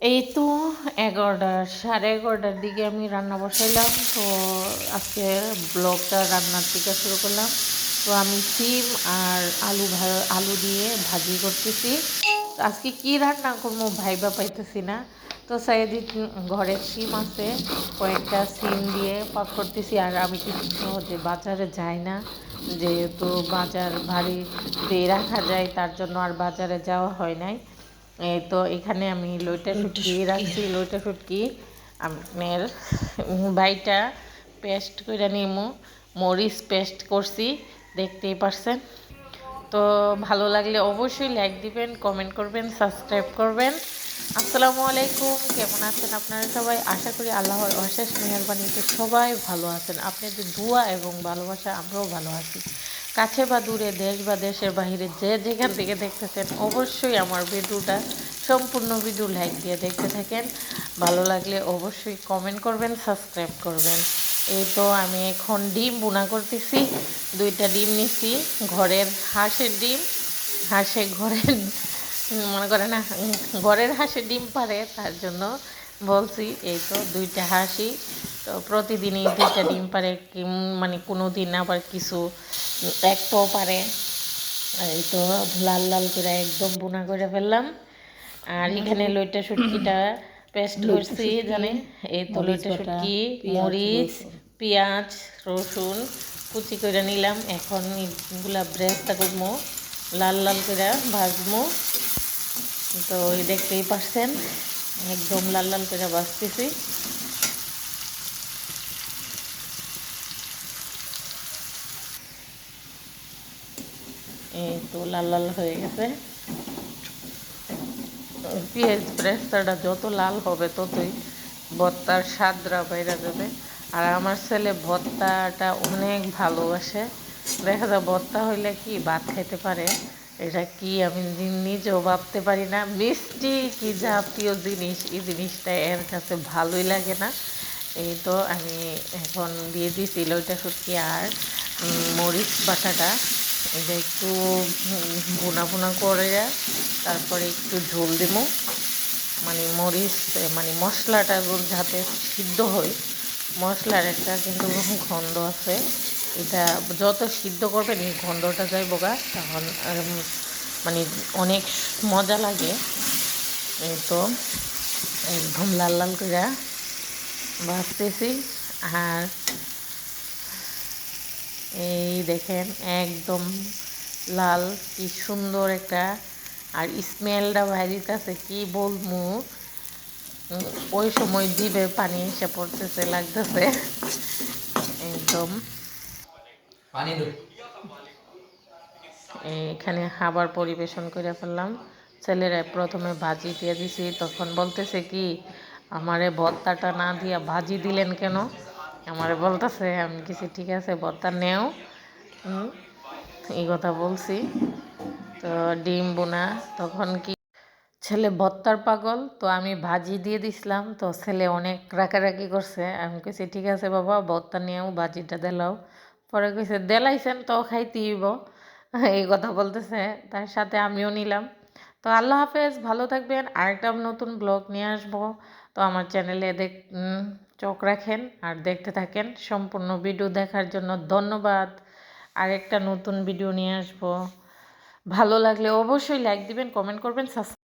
এই তো এগারোটা, সাড়ে এগারোটার দিকে আমি রান্না বসাইলাম। তো আজকে ব্লগটা রান্নার থেকে শুরু করলাম। তো আমি সিম আর আলু আলু দিয়ে ভাজি করতেছি। আজকে কি রান্না করব ভাইবা পাইতেছি না। তো সাইদি ঘরে সিম আছে, কয়েকটা সিম দিয়ে পাক করতেছি। আর আমি কিছু যে বাজারে যাই না, যেহেতু বাজার ভারী দিয়ে রাখা যায়, তার জন্য আর বাজারে যাওয়া হয় নাই। তো এখানে আমি লইটা শুটকি রাখছি লইটা শুটকি। আপনার বাইটা পেস্ট করে নিমু। মরিচ পেস্ট করছি দেখতেই পারছেন? তো ভালো লাগলে অবশ্যই লাইক দিবেন কমেন্ট করবেন সাবস্ক্রাইব করবেন। আসসালামু আলাইকুম কেমন আছেন আপনারা সবাই? আশা করি আল্লাহর অশেষ মেহরবানিতে সবাই ভালো আছেন। আপনাদের দোয়া এবং ভালোবাসা আমরাও ভালো আছি। কাছে বা দূরে, দেশ বা দেশের বাইরে যে যেখান থেকে দেখতেছেন, অবশ্যই আমার ভিডিওটা সম্পূর্ণ ভিডিও লাইক দিয়ে দেখতে থাকেন। ভালো লাগলে অবশ্যই কমেন্ট করবেন সাবস্ক্রাইব করবেন। এই তো আমি এখন ডিম বোনা করতেছি, দুইটা ডিম নিছি, ঘরের হাঁসের ডিম, হাঁসে ঘরের, মনে করে না, ঘরের হাঁসে ডিম পারে তার জন্য বলছি এই তো দুইটা হাসি। তো প্রতিদিনই দুইটা ডিম পারে কি- মানে কোনো দিন আবার কিছু একটাও পারে। এই তো লাল লাল করে একদম বোনা করে ফেললাম। আর এখানে লইটা শুটকিটা পেস্ট করছি জানে এই তো লইটা শুটকি মরিচ। পেঁয়াজ রসুন কুচি করে নিলাম। এখন এগুলা ব্রেস্তা করব লাল লাল করে ভাজবো। তো দেখতেই পারছেন একদম লাল লাল করে ভাজতেছি। এই তো লাল লাল হয়ে গেছে। পেঁয়াজ ব্রেস্তাটা যত লাল হবে ততই ভর্তার স্বাদরা বাইরে যাবে। আর আমার ছেলে ভর্তাটা অনেক ভালোবাসে। দেখা যায় ভর্তা হইলে কি ভাত খাইতে পারে? এটা কি আমি নিজেও ভাবতে পারি না। মিষ্টি কি জাতীয় জিনিস? এই জিনিসটা এর কাছে ভালোই লাগে না। এই তো আমি এখন দিয়ে দিয়েছি লইটা সত্যি আর মরিচ বাটাটা। এটা একটু ভুনা ভুনা করে তারপরে একটু ঝোল দেবো মানে মরিচ মানে মশলাটা যাতে সিদ্ধ হয়। মশলার একটা কিন্তু গন্ধ আছে। এটা যত সিদ্ধ করবেন এই গন্ধটা যাইব গা তখন মানে অনেক মজা লাগে। তো একদম লাল লাল করে ভাজতেছি। আর এই দেখেন একদম লাল, কি সুন্দর একটা, আর স্মেলটা বাইরিতেছে কি বলব? ওই সময় জিভে পানি এসে পড়তেছে, লাগতেছে। একদম। এখানে খাবার পরিবেশন করে ফেললাম। ছেলেরা প্রথমে ভাজি দিয়ে দিছি, তখন বলতেছে কি, আমারে ভর্তাটা না দিয়া ভাজি দিলেন কেন? আমারে বলতেছে, আমি কিছু ঠিক আছে, ভর্তা নেও। এই কথা বলছি। তো ডিম বোনা, তখন কি, ছেলে ভর্তার পাগল, তো আমি ভাজি দিয়ে দিছিলাম। তো ছেলে অনেক রাগারাগি করছে। আমি কইছি, ঠিক আছে বাবা, ভর্তা নিয়েও ভাজিটা দিলাও পরে কইছে দেলাইছেন তো খাইতেইব এই কথা বলতেছে, তার সাথে আমিও নিলাম। তো আল্লাহ হাফেজ, ভালো থাকবেন। আরেকটা নতুন ব্লগ নিয়ে আসব। তো আমার চ্যানেলে দেখ চোখ রাখেন আর দেখতে থাকেন। সম্পূর্ণ ভিডিও দেখার জন্য ধন্যবাদ। আরেকটা নতুন ভিডিও নিয়ে আসব। ভালো লাগলে অবশ্যই লাইক দিবেন কমেন্ট করবেন সাবস্ক্রাইব